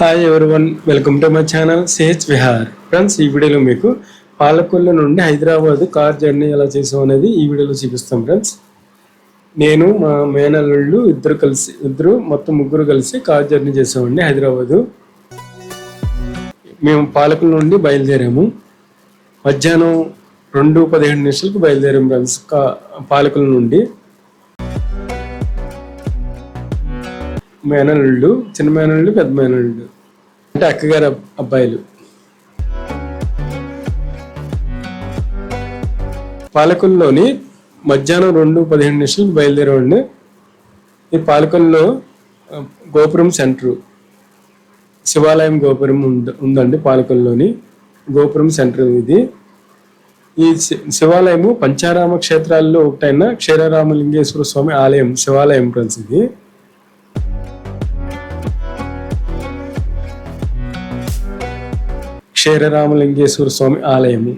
Hi everyone welcome to my channel sage Vihar friends ఈ వీడియోలో మీకు పాలకొల్లు నుండి హైదరాబాద్ కార్ జర్నీ ఎలా చేసాం అనేది ఈ వీడియోలో చూపిస్తాం ఫ్రెండ్స్ నేను మా మేనల్లుళ్ళు ఇద్దరు కలిసి ఇద్దరు మొత్తం ముగ్గురు కలిసి కార్ జర్నీ చేసామండి హైదరాబాదు. మేము పాలకొల్లు నుండి బయలుదేరాము. మధ్యాహ్నం రెండు పదిహేడు నిమిషాలకు బయలుదేరాము ఫ్రెండ్స్ కా పాలకుల నుండి. మేనల్లుళ్ళు చిన్న మేనల్లుళ్ళు పెద్ద మేనల్లుళ్ళు. అంటే అక్కగారు అబ్బాయిలు. పాలకుల్లోని మధ్యాహ్నం రెండు పదిహేను నిమిషాలు బయలుదేరేవాడిని. ఈ పాలకుల్లో గోపురం సెంటర్. శివాలయం గోపురం ఉంద- ఉందండి పాలకుల్లోని గోపురం సెంటర్ ఇది. ఈ శి- శివాలయము పంచారామ క్షేత్రాల్లో ఒకటైన క్షీరరామలింగేశ్వర స్వామి ఆలయం శివాలయం ఫ్రెండ్స్ ఇది. క్షీరరామలింగేశ్వర స్వామి ఆలయము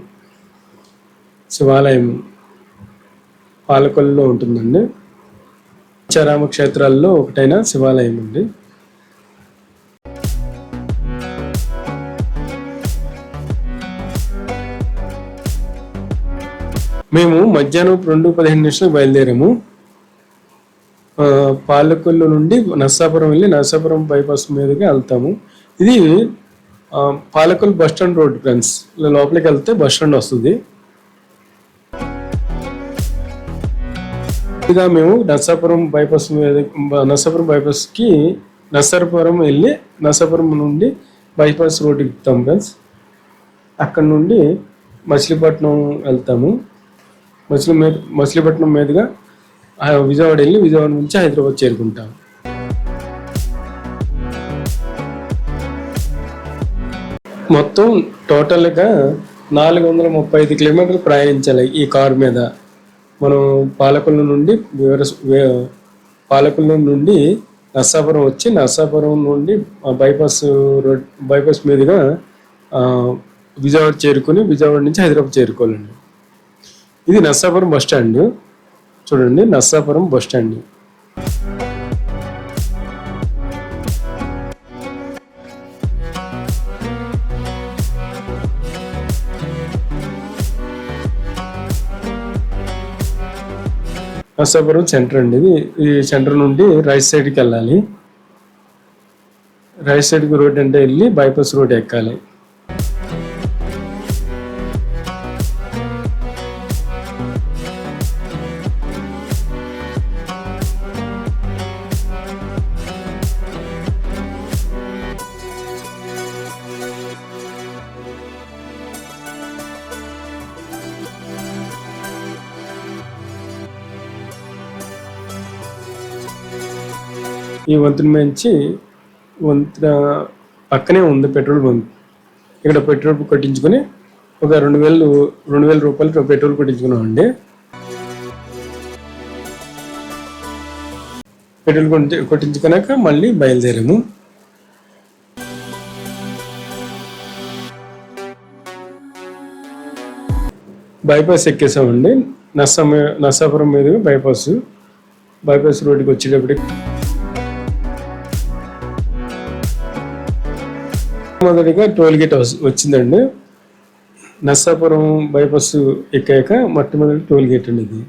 శివాలయం పాలకొల్లులో ఉంటుందండి. పంచారామ క్షేత్రాల్లో ఒకటైన శివాలయం అండి మేము మధ్యాహ్నం రెండు పదిహేను నిమిషాలకు బయలుదేరాము. పాలకొల్లు నుండి నర్సాపురం వెళ్ళి నర్సాపురం బైపాస్ మీదుగా వెళ్తాము. ఇది పాలకులు బస్ స్టాండ్ రోడ్ ఫ్రెండ్స్ ఇలా లోపలికి వెళ్తే బస్ స్టాండ్ వస్తుంది. ఇదిగా మేము నర్సాపురం బైపాస్ మీద నర్సాపురం బైపాస్కి నర్సాపురం వెళ్ళి నర్సాపురం నుండి బైపాస్ రోడ్డుకి ఎక్కుతాం ఫ్రెండ్స్. అక్కడ నుండి మచిలీపట్నం వెళ్తాము. మచిలీ మీద మచిలీపట్నం మీదుగా విజయవాడ వెళ్ళి విజయవాడ నుంచి హైదరాబాద్ చేరుకుంటాం మొత్తం టోటల్గా నాలుగు వందల ముప్పై ఐదు కిలోమీటర్లు ప్రయాణించాలి ఈ కారు మీద. మనం పాలకుల నుండి వివర- వే- నుండి నర్సాపురం వచ్చి నర్సాపురం నుండి బైపాస్ రోడ్ బైపాస్ మీదుగా విజయవాడ చేరుకుని విజయవాడ నుంచి హైదరాబాద్ చేరుకోవాలండి. ఇది నర్సాపురం బస్ స్టాండ్. చూడండి Narsapuram bus stand. Narsapuram centre అండి ఇది. ఈ సెంటర్ నుండి రైట్ సైడ్కి వెళ్ళాలి. రైట్ సైడ్కి రోడ్ అంటే వెళ్ళి బైపాస్ రోడ్ ఎక్కాలి. ఈ వంతెన మించి వంతెన పక్కనే ఉంది పెట్రోల్ బంక్. ఇక్కడ పెట్రోల్ కొట్టించుకొని ఒక రెండు వేలు రెండు వేల రూపాయలు పెట్రోల్ కొట్టించుకున్నాం అండి పెట్రోల్ కొట్టి కొట్టించుకున్నాక మళ్ళీ బయలుదేరాము. బైపాస్ ఎక్కేసామండి. నర్సా నర్సాపురం మీదుగా బైపాస్. బైపాస్ రోడ్డుకి వచ్చేటప్పటికి మొదటిగా టోల్ గేట్ వచ్చిందండి. నర్సాపురం బైపాస్ ఎక్కాక మొట్టమొదటి టోల్ గేట్ అండి ఇది.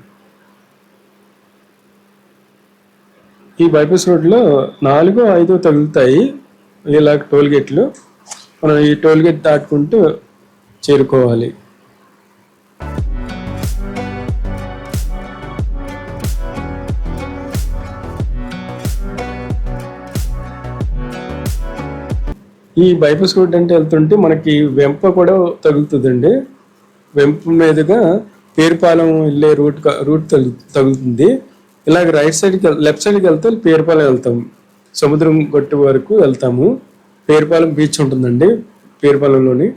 ఈ బైపాస్ రోడ్లో నాలుగో ఐదో తగులుతాయి. ఇలా టోల్ గేట్లు మనం ఈ టోల్ గేట్ దాటుకుంటూ చేరుకోవాలి. ఈ బైపాస్ రోడ్ అంటే వెళ్తుంటే మనకి వెంప కూడా తగులుతుందండి. వెంప మీదుగా పేరుపాలెం వెళ్ళే రూట్ రూట్ తగు- తగులుతుంది. ఇలాగ రైట్ సైడ్కి లెఫ్ట్ సైడ్కి వెళ్తే పేరుపాలెం వెళ్తాం. సముద్రం గట్టు వరకు వెళ్తాము. పేరుపాలెం బీచ్ ఉంటుందండి పేరుపాలెంలోని.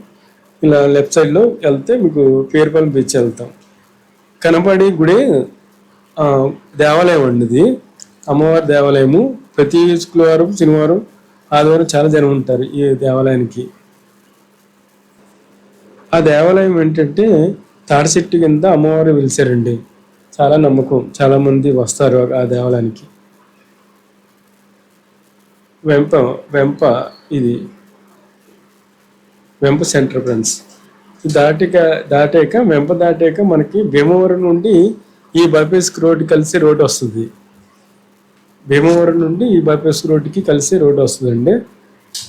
ఇలా లెఫ్ట్ సైడ్లో వెళ్తే మీకు పేరుపాలెం బీచ్ వెళ్తాం. కనపడి గుడి దేవాలయం అండి ఇది. అమ్మవారి దేవాలయము. ప్రతి శుక్రవారం శనివారం ఆదివారం చాలా జనం ఉంటారు ఈ దేవాలయానికి. ఆ దేవాలయం ఏంటంటే తాడి చెట్టు కింద అమ్మవారు వెలిసారండి. చాలా నమ్మకం. చాలా మంది వస్తారు ఆ దేవాలయానికి. వెంప వెంప ఇది. వెంప సెంటర్ ఫ్రెండ్స్. దాటిక దాటాక వెంప దాటాక మనకి భీమవరం నుండి ఈ బైపాస్ రోడ్ కలిసి రోడ్ వస్తుంది. భీమవరం నుండి ఈ బైపాస్ రోడ్డుకి కలిసి రోడ్ వస్తుందండి.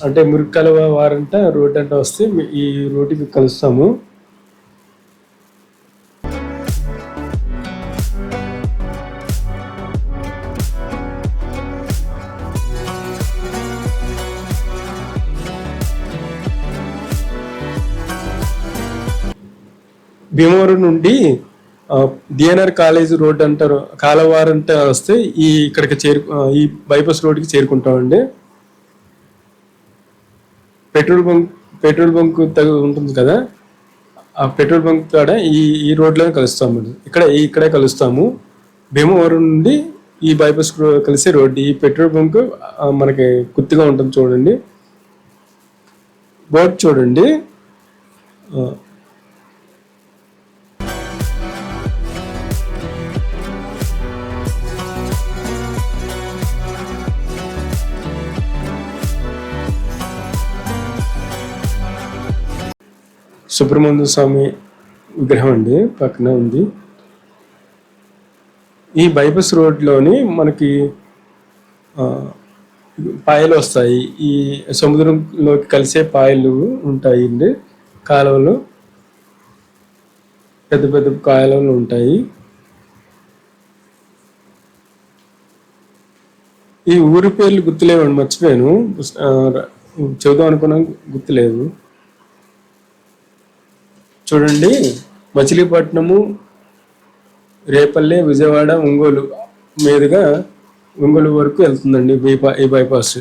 అంటే మురికలవ వారంట రోడ్ అంటే వస్తే ఈ రోడ్డుకి కలుస్తాము. భీమవరం నుండి డిఎన్ఆర్ కాలేజ్ రోడ్ అంటారు కాలవార్ అంటే వస్తే ఈ ఇక్కడికి చేరు ఈ బైపాస్ రోడ్కి చేరుకుంటామండి. పెట్రోల్ బంక్ పెట్రోల్ బంక్ తగు ఉంటుంది కదా ఆ పెట్రోల్ బంక్ కాడ ఈ ఈ రోడ్లోనే కలుస్తాము. ఇక్కడ ఇక్కడే కలుస్తాము. భీమవరం నుండి ఈ బైపాస్ కలిసే రోడ్డు ఈ పెట్రోల్ బంక్ మనకి గుర్తుగా ఉంటుంది చూడండి. బోర్డు చూడండి. సుబ్రహ్మణ్య స్వామి విగ్రహం అండి పక్కన ఉంది. ఈ బైపాస్ రోడ్లోని మనకి పాయలు వస్తాయి. ఈ సముద్రంలోకి కలిసే పాయలు ఉంటాయి అండి కాలువలు. పెద్ద పెద్ద కాలువలు ఉంటాయి. ఈ ఊరి పేర్లు గుర్తులేవండి మర్చిపోయాను. చదువు చెబుదాం అనుకున్నాను గుర్తులేదు. చూడండి మచిలీపట్నము రేపల్లె విజయవాడ ఒంగోలు మీదుగా ఒంగోలు వరకు వెళ్తుందండి ఈ బైపా ఈ బైపాస్.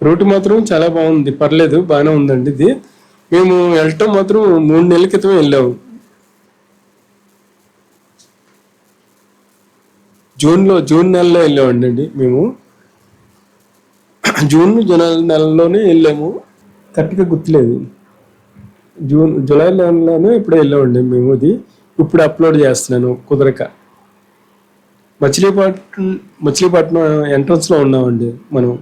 రూట్ మాత్రం చాలా బాగుంది. పర్లేదు బాగానే ఉందండి ఇది. మేము వెళ్ళటం మాత్రం మూడు నెలల క్రితం వెళ్ళాము జూన్లో జూన్ నెలలో వెళ్ళామండి అండి మేము. జూన్ జూలై నెలలోనే వెళ్ళాము. కరెక్ట్గా గుర్తులేదు. జూన్ జూలై నెలలోనే ఇప్పుడు వెళ్ళామండి మేము అది. ఇప్పుడు అప్లోడ్ చేస్తున్నాను కుదరక. మచిలీపట్నం మచిలీపట్నం ఎంట్రన్స్లో ఉన్నామండి మనం.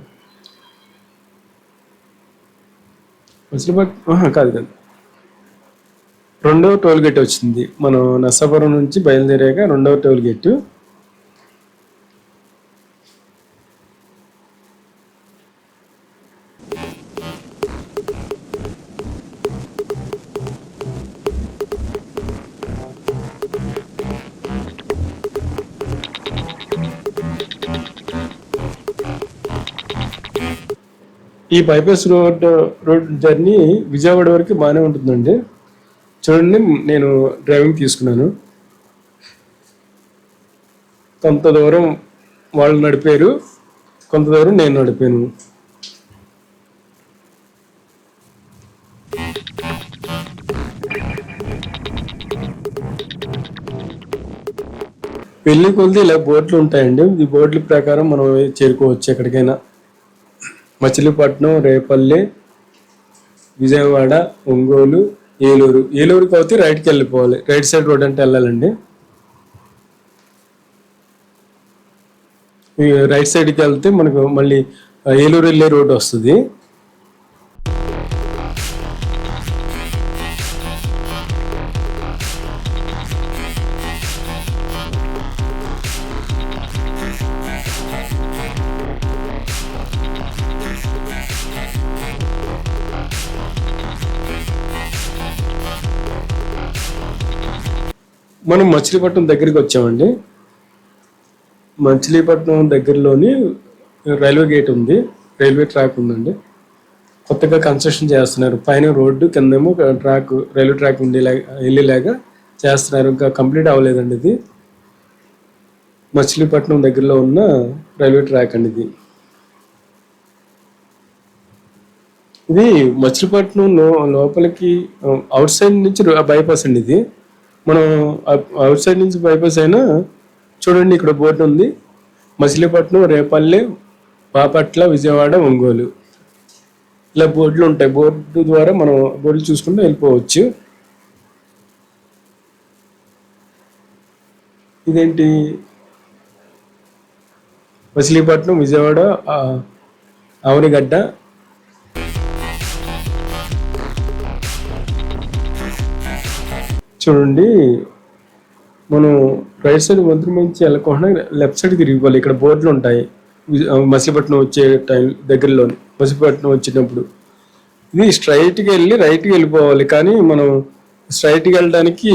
మచిలీపట్నం కాదు కాదు. రెండవ టోల్ గేట్ వచ్చింది. మనం నర్సాపురం నుంచి బయలుదేరాక రెండవ టోల్ గేట్ ఈ bypass road road journey Vijayawada వరకు బాగానే ఉంటుందండి. చూడండి నేను డ్రైవింగ్ తీసుకున్నాను. కొంత దూరం వాళ్ళు నడిపారు కొంత దూరం నేను నడిపాను. పెళ్ళి కొలిది ఇలా బోట్లు ఉంటాయండి. ఈ బోట్ల ప్రకారం మనం చేరుకోవచ్చు ఎక్కడికైనా. మచిలీపట్నం రేపల్లి విజయవాడ ఒంగోలు ఏలూరు. ఏలూరుకి అయితే రైట్కి వెళ్ళిపోవాలి. రైట్ సైడ్ రోడ్ అంటే వెళ్ళాలండి. రైట్ సైడ్కి వెళ్తే మనకు మళ్ళీ ఏలూరు వెళ్ళే రోడ్ వస్తుంది. మనం మచిలీపట్నం దగ్గరికి వచ్చామండి. మచిలీపట్నం దగ్గరలోని రైల్వే గేట్ ఉంది. రైల్వే ట్రాక్ ఉందండి. కొత్తగా కన్స్ట్రక్షన్ చేస్తున్నారు. పైన రోడ్డు కిందేమో ట్రాక్ రైల్వే ట్రాక్ ఉండేలా వెళ్ళేలాగా చేస్తున్నారు. ఇంకా కంప్లీట్ అవ్వలేదండి ఇది. మచిలీపట్నం దగ్గరలో ఉన్న రైల్వే ట్రాక్ అండి ఇది. ఇది మచిలీపట్నం లో- లోపలికి అవుట్ సైడ్ నుంచి బైపాస్ అండి ఇది. మనం అవుట్ సైడ్ నుంచి బైపాస్ అయినా చూడండి ఇక్కడ బోర్డు ఉంది. మచిలీపట్నం రేపల్లె బాపట్ల విజయవాడ ఒంగోలు. ఇలా బోర్డులు ఉంటాయి. బోర్డు ద్వారా మనం బోర్డులు చూసుకుంటూ వెళ్ళిపోవచ్చు. ఇదేంటి? మచిలీపట్నం విజయవాడ ఆ, ఆవనిగడ్డ చూడండి. మనం రైట్ సైడ్ వంతుల నుంచి వెళ్ళకుండా లెఫ్ట్ సైడ్ తిరిగిపోవాలి ఇక్కడ బోర్డులు ఉంటాయి. మసిపట్నం వచ్చే టైం దగ్గరలో మసిపట్నం వచ్చినప్పుడు. ఇది స్ట్రైట్కి వెళ్ళి రైట్కి వెళ్ళిపోవాలి. కానీ మనం స్ట్రైట్కి వెళ్ళడానికి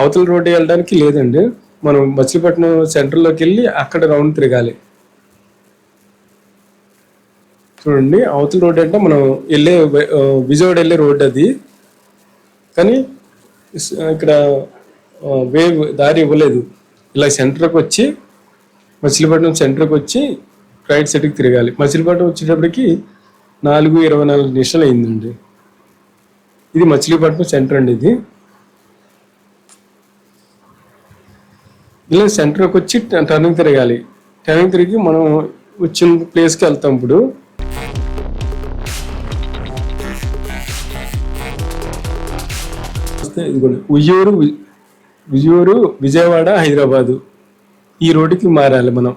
అవతల రోడ్డు వెళ్ళడానికి లేదండి. మనం మచిలీపట్నం సెంటర్లోకి వెళ్ళి అక్కడ రౌండ్ తిరగాలి. చూడండి. అవతల రోడ్ అంటే మనం వెళ్ళే విజయవాడ వెళ్ళే రోడ్ అది. కానీ ఇక్కడ వేవ్ దారి ఇవ్వలేదు. ఇలా సెంటర్కి వచ్చి మచిలీపట్నం సెంటర్కి వచ్చి రైట్ సైడ్కి తిరగాలి. మచిలీపట్నం వచ్చేటప్పటికి నాలుగు ఇరవై నాలుగు నిమిషాలు అయిందండి. ఇది మచిలీపట్నం సెంటర్ అండి ఇది. ఇలా సెంటర్కి వచ్చి టర్నింగ్ తిరగాలి. టర్నింగ్ తిరిగి మనం వచ్చిన ప్లేస్కి వెళ్తాం ఇప్పుడు. వస్తే ఇదిగోండి ఉయ్యూరు ఉయ్యూరు విజయవాడ హైదరాబాదు. ఈ రోడ్డుకి మారాలి మనం.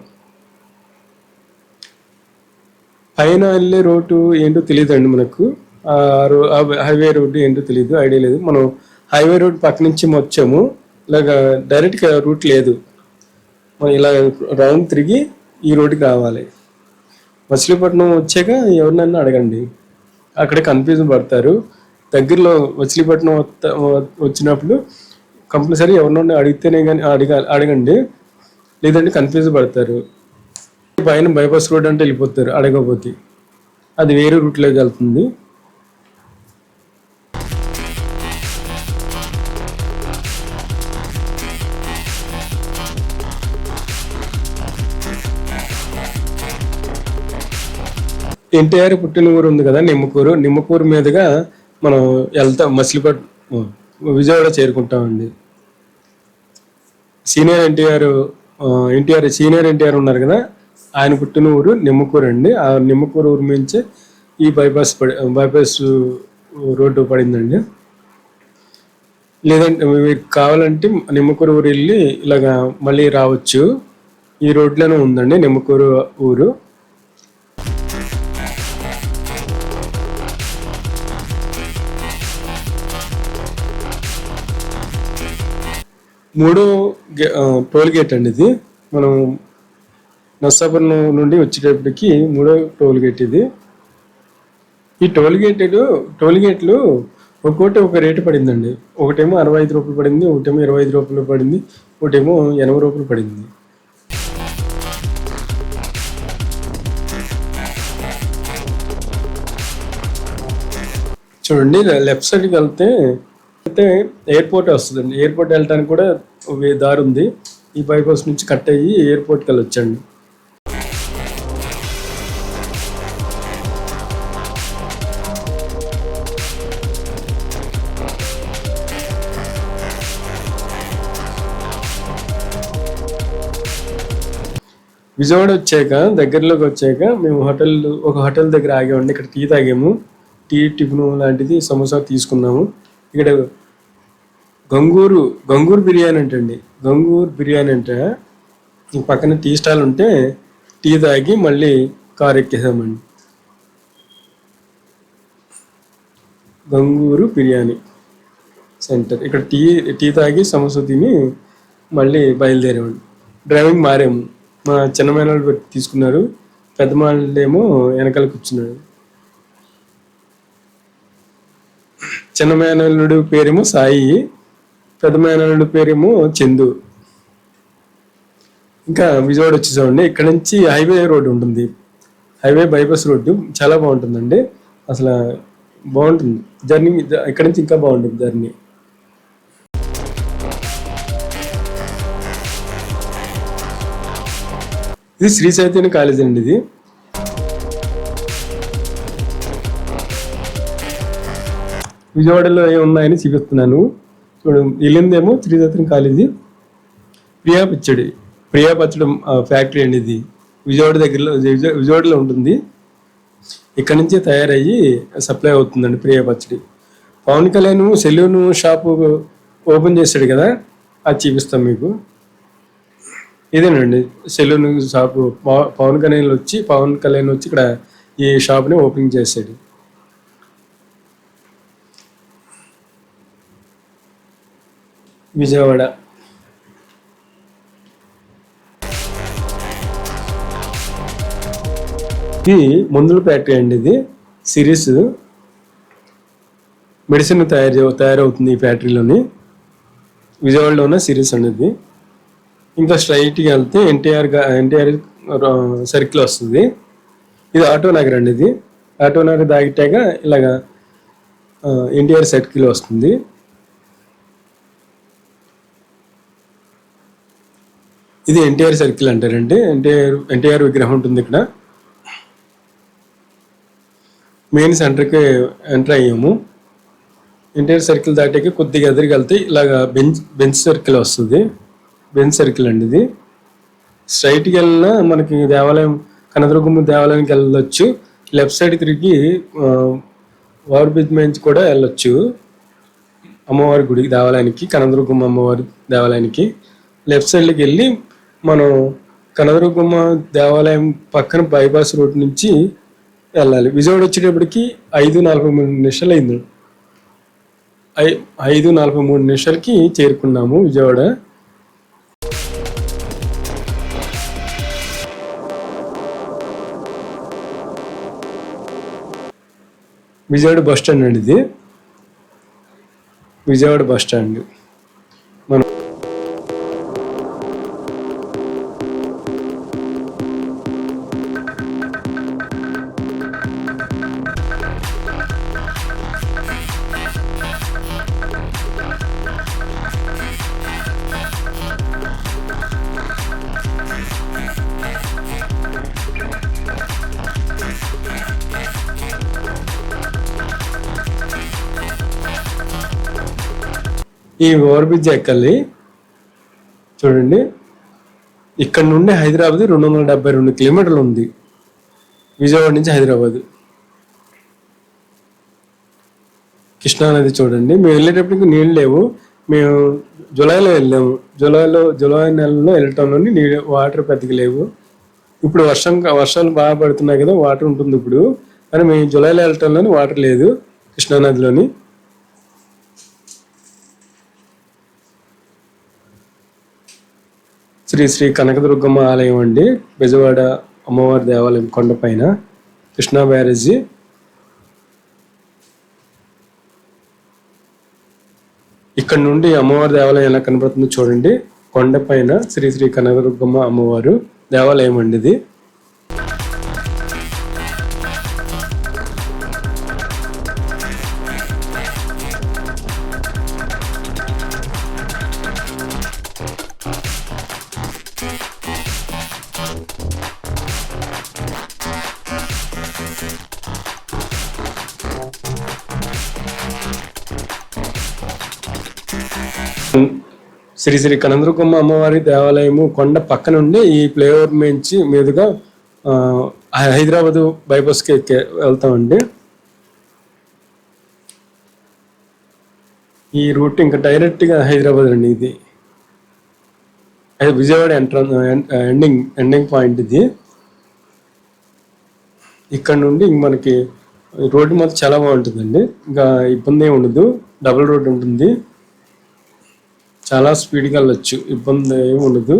పైన వెళ్ళే రోడ్డు ఏంటో తెలియదండి మనకు. ఆ హైవే రోడ్డు ఏంటో తెలియదు ఐడియా లేదు. మనం హైవే రోడ్ పక్క నుంచి వచ్చాము ఇలాగ డైరెక్ట్గా రూట్ లేదు. మనం ఇలా రౌండ్ తిరిగి ఈ రోడ్డుకి రావాలి. మచిలీపట్నం వచ్చాక ఎవరినైనా అడగండి. అక్కడ కన్ఫ్యూజన్ పడతారు. దగ్గరలో మచిలీపట్నం వత్త- వచ్చినప్పుడు కంపల్సరీ ఎవరినైనా అడిగితేనే కానీ అడగ అడగండి. లేదంటే కన్ఫ్యూజ్ పడతారు. పైన బైపాస్ రోడ్ అంటే వెళ్ళిపోతారు అడగకపోతే. అది వేరే రూట్లోకి వెళ్తుంది. ఎన్టీఆర్ పుట్టిన ఊరు ఉంది కదా నిమ్మకూరు. నిమ్మకూరు మీదుగా మనం వెళ్తాం మసిలిపట్ విజయవాడ చేరుకుంటామండి. సీనియర్ ఎన్టీఆర్ ఎన్టీఆర్ సీనియర్ ఎన్టీఆర్ ఉన్నారు కదా ఆయన పుట్టిన ఊరు నిమ్మకూరు అండి. ఆ నిమ్మకూరు ఊరు నుంచి ఈ బైపాస్ పడి బైపాస్ రోడ్డు పడిందండి. లేదంటే మీకు కావాలంటే నిమ్మకూరు ఊరు వెళ్ళి ఇలాగా మళ్ళీ రావచ్చు. ఈ రోడ్లోనే ఉందండి నిమ్మకూరు ఊరు. మూడో గే- టోల్ గేట్ అండి ఇది. మనం నర్సాపురం నుండి వచ్చేటప్పటికి మూడో టోల్ గేట్ ఇది. ఈ టోల్ గేట్లు టోల్ గేట్లు ఒక్కోటి ఒక రేటు పడిందండి. ఒకటేమో అరవై ఐదు రూపాయలు పడింది ఒకటేమో ఇరవై ఐదు రూపాయలు పడింది ఒకటేమో ఎనభై రూపాయలు పడింది. చూడండి లెఫ్ట్ సైడ్కి వెళ్తే అయితే ఎయిర్పోర్ట్ వస్తుందండి. ఎయిర్పోర్ట్ వెళ్ళడానికి కూడా దారి ఉంది. ఈ బైపాస్ నుంచి కట్ అయ్యి ఎయిర్పోర్ట్కి వెళ్ళొచ్చండి. విజయవాడ వచ్చాక దగ్గరలోకి వచ్చాక మేము హోటల్ ఒక హోటల్ దగ్గర ఆగామండి. ఇక్కడ టీ తాగాము. టీ టిఫిన్ లాంటిది సమోసా తీసుకున్నాము. ఇక్కడ గంగూరు గంగూరు బిర్యానీ అంటండి. గంగూరు బిర్యానీ అంటే. ఈ పక్కన టీ స్టాల్ ఉంటే టీ తాగి మళ్ళీ కార్ ఎక్కేసామండి. గంగూరు బిర్యానీ సెంటర్. ఇక్కడ టీ టీ తాగి సమోసా తిని మళ్ళీ బయలుదేరామండి. డ్రైవింగ్ మారాము. మా చిన్న మేనలు తీసుకున్నారు. పెద్ద ఏమో వెనకాల కూర్చున్నాడు. చిన్న మేనల్లుడు పేరేమో సాయి పెద్ద మేనల్లుడు పేరేమో చందు. ఇంకా విజయవాడ వచ్చేసామండి ఇక్కడ నుంచి హైవే రోడ్డు ఉంటుంది. హైవే బైపాస్ రోడ్డు చాలా బాగుంటుందండి. అసలు బాగుంటుంది. జర్నీ ఇక్కడ నుంచి ఇంకా బాగుంటుంది జర్నీ. ఇది శ్రీ చైతన్య కాలేజ్ అండి ఇది. విజయవాడలో ఏమున్నాయని ఉన్నాయని చూపిస్తున్నాను. చూడు వెళ్ళిందేమో శ్రీ కాలేజీ. ప్రియా పచ్చడి. ప్రియా పచ్చడి ఫ్యాక్టరీ అండి ఇది విజయవాడ దగ్గరలో విజయవాడలో ఉంటుంది. ఇక్కడ నుంచి తయారయ్యి సప్లై అవుతుందండి ప్రియా పచ్చడి. Pawan Kalyan saloon shop open చేశాడు కదా అది చూపిస్తాం మీకు. ఇదేనండి సెలూన్ షాపు. పవన్ కళ్యాణ్ వచ్చి పవన్ కళ్యాణ్ వచ్చి ఇక్కడ ఈ షాప్ని ఓపెన్ చేశాడు. విజయవాడ. ఇది మందుల ఫ్యాక్టరీ అండి ఇది. సిరీస్ మెడిసిన్ తయారు తయారవుతుంది ఈ ఫ్యాక్టరీలోని. విజయవాడలో ఉన్న సిరీస్ అనేది ఇంకా స్ట్రైట్గా వెళ్తే ఎన్టీఆర్ ఎన్టీఆర్ సర్కిల్ వస్తుంది. ఇది ఆటో నగర్ అండి ఇది. ఆటో నగర్ దాగిటాక ఇలాగా ఎన్టీఆర్ సర్కిల్ వస్తుంది. ఇది ఎన్టీఆర్ సర్కిల్ అంటారండి ఎన్టీఆర్ ఎన్టీఆర్ విగ్రహం ఉంటుంది ఇక్కడ. మెయిన్ సెంటర్కి ఎంటర్ అయ్యాము. ఎన్టీఆర్ సర్కిల్ దాటాక కొద్దిగా ఎదురుకి వెళ్తే ఇలాగ బెంచ్ బెంచ్ సర్కిల్ వస్తుంది. బెంచ్ సర్కిల్ అండి ఇది. స్ట్రైట్కి వెళ్ళినా మనకి దేవాలయం కనదుర్గమ్మ దేవాలయానికి వెళ్ళొచ్చు. లెఫ్ట్ సైడ్ తిరిగి వార్ బ్రిడ్జ్ నుంచి కూడా వెళ్ళొచ్చు. అమ్మవారి గుడికి దేవాలయానికి కనదుర్గమ్మ అమ్మవారి దేవాలయానికి. లెఫ్ట్ సైడ్కి వెళ్ళి మనం కనదరగొమ్మ దేవాలయం పక్కన బైపాస్ రోడ్ నుంచి వెళ్ళాలి. విజయవాడ వచ్చేటప్పటికి ఐదు నలభై మూడు నిమిషాలు అయింది. ఐ- ఐదు నలభై మూడు నిమిషాలకి చేరుకున్నాము విజయవాడ. విజయవాడ బస్ స్టాండ్ అండి ఇది. Vijayawada bus stand. ఈ ఓవర్ బ్రిడ్జ్ ఎక్కాలి చూడండి. ఇక్కడ నుండి హైదరాబాద్ రెండు వందల డెబ్బై రెండు కిలోమీటర్లు ఉంది. విజయవాడ నుంచి హైదరాబాద్. కృష్ణానది చూడండి. మేము వెళ్ళేటప్పటికి నీళ్ళు లేవు. మేము జూలైలో వెళ్ళాము. జూలైలో జూలై నెలలో వెళ్ళటంలోని నీళ్ళు వాటర్ పెద్దగా లేవు. ఇప్పుడు వర్షం వర్షాలు బాగా పడుతున్నాయి కదా వాటర్ ఉంటుంది ఇప్పుడు. కానీ మేము జూలైలో వెళ్ళటంలోని వాటర్ లేదు కృష్ణానదిలోని. శ్రీ శ్రీ కనకదుర్గమ్మ ఆలయం అండి. బెజవాడ అమ్మవారి దేవాలయం కొండపైన కృష్ణా బ్యారేజీ. ఇక్కడ నుండి అమ్మవారి దేవాలయం ఎలా కనబడుతుందో చూడండి. కొండపైన శ్రీ శ్రీ కనకదుర్గమ్మ అమ్మవారు దేవాలయం అండి ఇది. శ్రీ శ్రీ కనంద్రకొమ్మ అమ్మవారి దేవాలయము కొండ పక్క నుండి ఈ ఫ్లైఓవర్ నుంచి మీదుగా హైదరాబాద్ బైపాస్కి వెళ్తామండి. ఈ రూట్ ఇంకా డైరెక్ట్గా హైదరాబాద్ అండి ఇది. అది Vijayawada entrance ending ending point ఇది. ఇక్కడ నుండి ఇంక మనకి రోడ్డు మాత్రం చాలా బాగుంటుందండి. ఇంకా ఇబ్బంది ఏమి ఉండదు. డబుల్ రోడ్ ఉంటుంది. చాలా స్పీడ్గా వెళ్ళచ్చు. ఇబ్బంది ఏమి ఉండదు.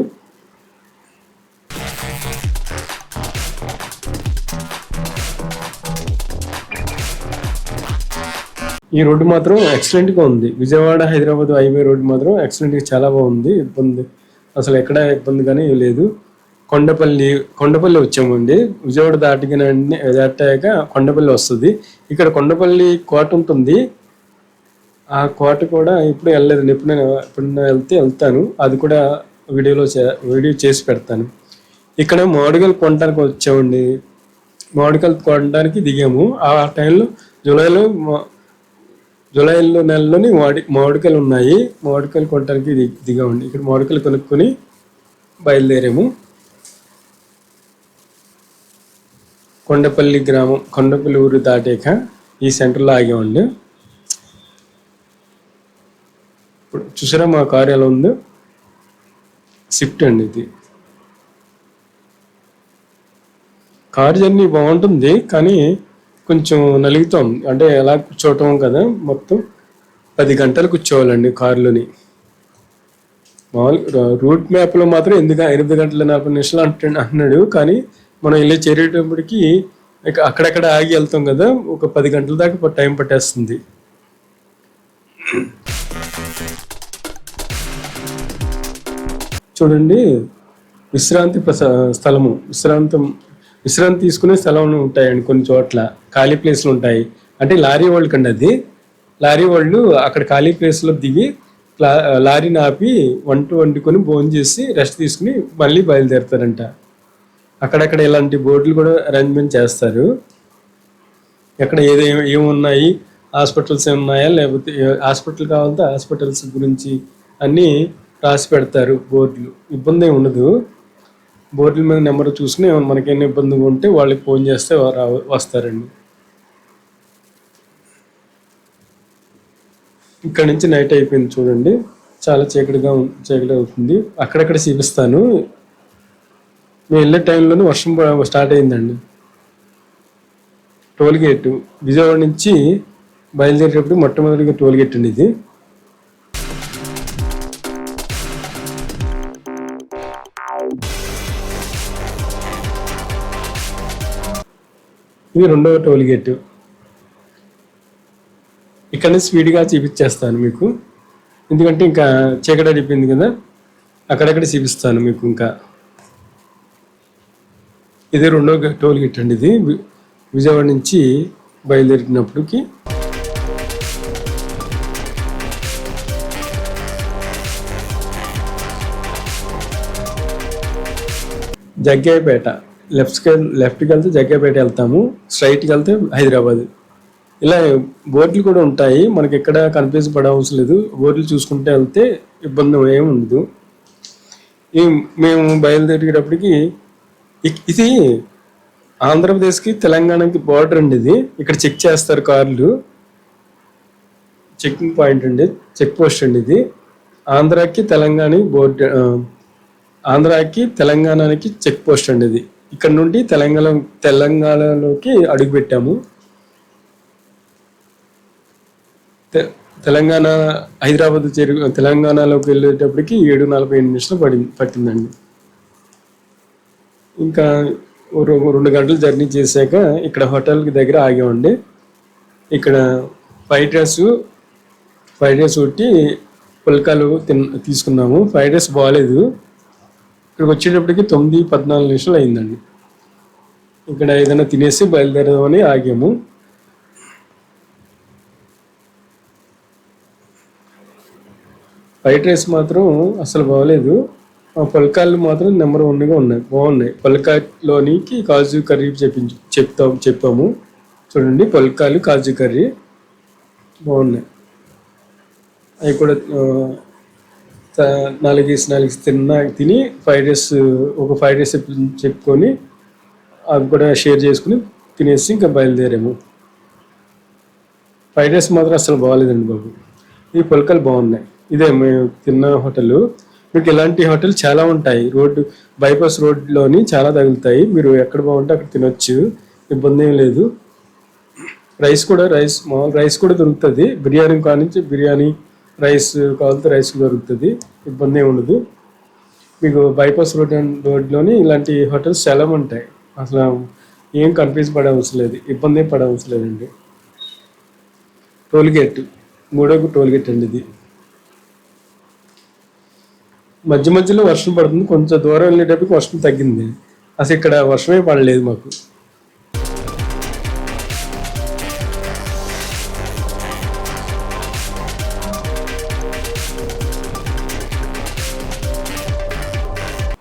ఈ రోడ్డు మాత్రం ఎక్సలెంట్గా ఉంది. విజయవాడ హైదరాబాద్ హైవే రోడ్డు మాత్రం ఎక్సలెంట్గా చాలా బాగుంది. ఇబ్బంది అసలు ఎక్కడ ఇబ్బంది కానీ లేదు. కొండపల్లి కొండపల్లి వచ్చామండి. విజయవాడ దాటిన దాటాక కొండపల్లి వస్తుంది. ఇక్కడ కొండపల్లి కోట ఉంటుంది. ఆ కోట కూడా ఇప్పుడు వెళ్ళలేదు ఎప్పుడైనా ఎప్పుడైనా వెళ్తే వెళ్తాను. అది కూడా వీడియోలో చే- వీడియో చేసి పెడతాను. ఇక్కడ మామిడికాయలు కొనడానికి వచ్చామండి. మామిడికాయలు కొనడానికి దిగాము. ఆ టైంలో జూలైలో జూలైలో నెలలోని మాడి మామిడికాయలు ఉన్నాయి. మామిడికాయలు కొనడానికి ది- దిగామండి ఇక్కడ మామిడికాయలు కొనుక్కొని బయలుదేరాము. కొండపల్లి గ్రామం కొండపల్లి ఊరు దాటాక ఈ సెంటర్లో ఆగామండి ఇప్పుడు చూసారా మా కారు ఎలా ఉందో? స్విఫ్ట్ అండి ఇది. కార్ జర్నీ బాగుంటుంది కానీ కొంచెం నలుగుతాం. అంటే ఎలా కూర్చోవటం కదా మొత్తం. పది గంటలు కూర్చోవాలండి కారులోని. మామూలు రూట్ మ్యాప్లో మాత్రం ఎందుకు ఎనిమిది గంటల నలభై నిమిషాలు అంటు అంటున్నాడు కానీ మనం వెళ్ళి చేరేటప్పటికి అక్కడక్కడ ఆగి వెళ్తాం కదా ఒక పది గంటల దాకా టైం పట్టేస్తుంది. చూడండి విశ్రాంతి ప్రస స్థలము. విశ్రాంతం విశ్రాంతి తీసుకునే స్థలం ఉంటాయండి కొన్ని చోట్ల ఖాళీ ప్లేస్లు ఉంటాయి. అంటే లారీ వాళ్ళకి అండి అది. లారీ వాళ్ళు అక్కడ ఖాళీ ప్లేస్లో దిగి లా- లారీని ఆపి వంట వండుకొని భోజనం చేసి రెస్ట్ తీసుకుని మళ్ళీ బయలుదేరుతారంట. అక్కడక్కడ ఇలాంటి బోర్డులు కూడా అరేంజ్మెంట్ చేస్తారు. ఎక్కడ ఏది ఏమున్నాయి? హాస్పిటల్స్ ఏమున్నాయా? లేకపోతే హాస్పిటల్ కావాలంటే హాస్పిటల్స్ గురించి అన్నీ రాసి పెడతారు బోర్డులు. ఇబ్బంది ఉండదు. బోర్డుల మీద నెంబర్ చూసుకుని ఏమైనా మనకేమైనా ఇబ్బందిగా ఉంటే వాళ్ళకి ఫోన్ చేస్తే వారు వస్తారండి. ఇక్కడ నుంచి నైట్ అయిపోయింది చూడండి. చాలా చీకటిగా చీకటి అవుతుంది. అక్కడక్కడ చూపిస్తాను. మేము వెళ్ళే టైంలోనే వర్షం స్టార్ట్ అయిందండి. Toll gate. విజయవాడ నుంచి బయలుదేరేటప్పుడు మొట్టమొదటిగా టోల్ గేట్ అండి ఇది. ఇది రెండవ టోల్ గేట్. ఇక్కడ నుంచి స్పీడ్గా చూపించేస్తాను మీకు. ఎందుకంటే ఇంకా చీకటి అయిపోయింది కదా అక్కడక్కడ చూపిస్తాను మీకు ఇంకా. ఇది రెండో టోల్గేట్ టోల్ గేట్ అండి ఇది. వి- విజయవాడ నుంచి బయలుదేరినప్పటికి. జగ్గేపేట లెఫ్ట్కి లెఫ్ట్కి వెళ్తే జగ్గాయపేట వెళ్తాము స్ట్రైట్కి వెళ్తే హైదరాబాద్. ఇలా బోర్డులు కూడా ఉంటాయి మనకి ఎక్కడ కన్ఫ్యూజ్ పడే అవసరం లేదు. బోర్డులు చూసుకుంటే వెళ్తే ఇబ్బంది ఏమి ఉండదు. ఈ మేము బయలుదేరేటప్పటికి ఇది ఆంధ్రప్రదేశ్కి తెలంగాణకి బార్డర్ అండి ఇది. ఇక్కడ చెక్ చేస్తారు కార్లు. చెకింగ్ పాయింట్ అండి చెక్ పోస్ట్ అండి ఇది. ఆంధ్రాకి తెలంగాణ బోర్డర్ ఆంధ్రాకి తెలంగాణకి చెక్ పోస్ట్ అండి ఇది. ఇక్కడ నుండి తెలంగాణ తెలంగాణలోకి అడుగు పెట్టాము తె- తెలంగాణ హైదరాబాద్ చేరు తెలంగాణలోకి వెళ్ళేటప్పటికి ఏడు నలభై ఎనిమిది నిమిషాలు పడి పట్టిందండి. ఇంకా రెండు గంటలు జర్నీ చేశాక ఇక్కడ హోటల్కి దగ్గర ఆగామండి. ఇక్కడ ఫ్రైడ్ రైస్ ఫ్రైడ్ రైస్ కొట్టి పుల్కాలు తిన్ తీసుకున్నాము. ఫ్రైడ్ రైస్ బాగాలేదు ఇక్కడికి వచ్చేటప్పటికి తొమ్మిది పద్నాలుగు నిమిషాలు అయిందండి. ఇక్కడ ఏదైనా తినేసి బయలుదేరదామని ఆగాము. ఫ్రైడ్ రైస్ మాత్రం అసలు బాగలేదు. ఆ పుల్కాలు మాత్రం నెంబర్ వన్గా ఉన్నాయి బాగున్నాయి. పుల్కాలోనికి కాజు కర్రీ చెప్పించు చెప్తాం చెప్పాము. చూడండి పలకాలు కాజు కర్రీ బాగున్నాయి. అవి కూడా నాలుగేసి నాలుగు తిన్నా తిని ఫైవ్ డేస్ ఒక ఫైవ్ డేస్ చెప్పుకొని అవి కూడా షేర్ చేసుకుని తినేసి ఇంకా బయలుదేరాము. ఫ్రైడ్ రైస్ మాత్రం అసలు బాగాలేదండి బాబు. ఈ పులకలు బాగున్నాయి. ఇదే మేము తిన్న హోటల్. మీకు ఇలాంటి హోటల్ చాలా ఉంటాయి. రోడ్డు బైపాస్ రోడ్లోని చాలా తగులుతాయి. మీరు ఎక్కడ బాగుంటే అక్కడ తినొచ్చు. ఇబ్బంది ఏం లేదు. రైస్ కూడా రైస్ మామూలు రైస్ కూడా దొరుకుతుంది. బిర్యానీ కానించి బిర్యానీ రైస్ కావాలంటే రైస్ దొరుకుతుంది ఇబ్బంది ఉండదు. మీకు బైపాస్ రోడ్ అండ్ రోడ్లోని ఇలాంటి హోటల్స్ చాలా ఉంటాయి. అసలు ఏం కన్ఫ్యూజ్ పడే అవసరం లేదు ఇబ్బంది ఏం పడే అవసరం లేదండి. టోల్గేట్ మూడో టోల్గేట్ అండి ఇది. మధ్య మధ్యలో వర్షం పడుతుంది కొంచెం దూరం వెళ్ళేటప్పటికి వర్షం తగ్గింది. అసలు ఇక్కడ వర్షమే పడలేదు మాకు.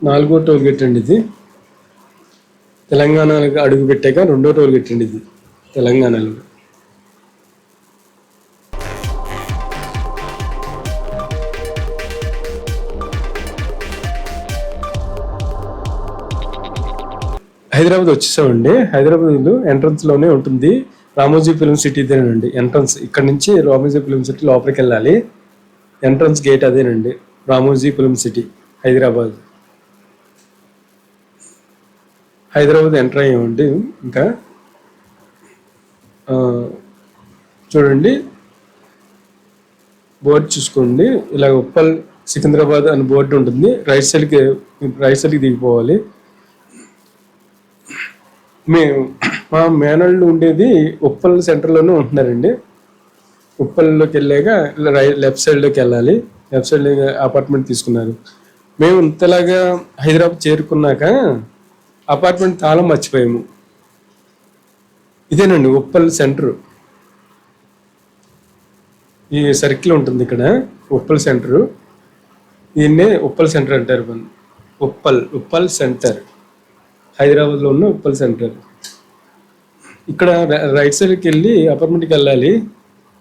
నాలుగో టోల్ గేట్ అండి ఇది. తెలంగాణలో అడుగు పెట్టాక రెండో టోల్ గేట్ అండి ఇది తెలంగాణలో. హైదరాబాద్ వచ్చేసామండి. హైదరాబాద్లో ఎంట్రన్స్లోనే ఉంటుంది. రామోజీ ఫిలిం సిటీ ఇదేనండి. ఎంట్రన్స్ ఇక్కడ నుంచి రామోజీ ఫిలిం సిటీ లోపలికి వెళ్ళాలి. ఎంట్రన్స్ గేట్ అదేనండి. Ramoji film city Hyderabad. Hyderabad enter అయ్యామండి ఇంకా చూడండి. బోర్డు చూసుకోండి. ఇలా ఉప్పల్ సికింద్రాబాద్ అని బోర్డు ఉంటుంది. రైట్ సైడ్కి రైట్ సైడ్కి దిగిపోవాలి. మేము మా మేనళ్ళు ఉండేది ఉప్పల్ సెంటర్లోనే ఉంటున్నారండి. ఉప్పల్లోకి వెళ్ళాక ఇలా రై లెఫ్ట్ సైడ్లోకి వెళ్ళాలి. లెఫ్ట్ సైడ్ అపార్ట్మెంట్ తీసుకున్నారు. మేము ఇంతలాగా హైదరాబాద్ చేరుకున్నాక అపార్ట్మెంట్ తాళం మర్చిపోయాము. ఇదేనండి ఉప్పల్ సెంటర్. ఈ సర్కిల్ ఉంటుంది ఇక్కడ ఉప్పల్ సెంటర్. దీన్నే ఉప్పల్ సెంటర్ అంటారు ఉప్పల్ ఉప్పల్ సెంటర్. హైదరాబాద్లో ఉన్న ఉప్పల్ సెంటర్. ఇక్కడ రైట్ సైడ్కి వెళ్ళి అపార్ట్మెంట్కి వెళ్ళాలి.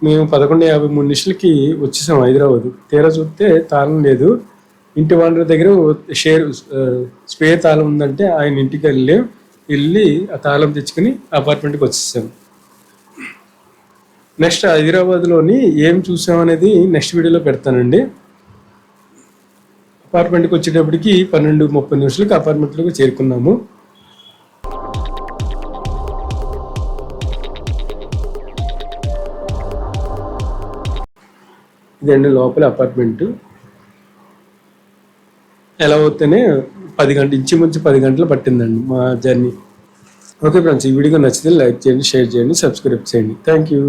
మేము పదకొండు యాభై మూడు నిమిషాలకి వచ్చేసాం హైదరాబాద్. తీరా చూస్తే తాళం లేదు. ఇంటి వాళ్ళ దగ్గర షేర్ స్పే స్పేర్ తాళం ఉందంటే ఆయన ఇంటికి వెళ్ళి వెళ్ళి ఆ తాళం తెచ్చుకుని అపార్ట్మెంట్కి వచ్చేసాం నెక్స్ట్ హైదరాబాద్లోని ఏం చూసాం అనేది నెక్స్ట్ వీడియోలో పెడతానండి. అపార్ట్మెంట్కి వచ్చేటప్పటికి పన్నెండు ముప్పై నిమిషాలకి అపార్ట్మెంట్లోకి చేరుకున్నాము. ఇదండి లోపల అపార్ట్మెంటు ఎలా అవుతేనే పది గంటల ఇంచుమించు పది గంటలు పట్టిందండి మా జర్నీ. ఓకే ఫ్రెండ్స్ ఈ వీడియో నచ్చితే లైక్ చేయండి షేర్ చేయండి సబ్స్క్రైబ్ చేయండి. Thank you.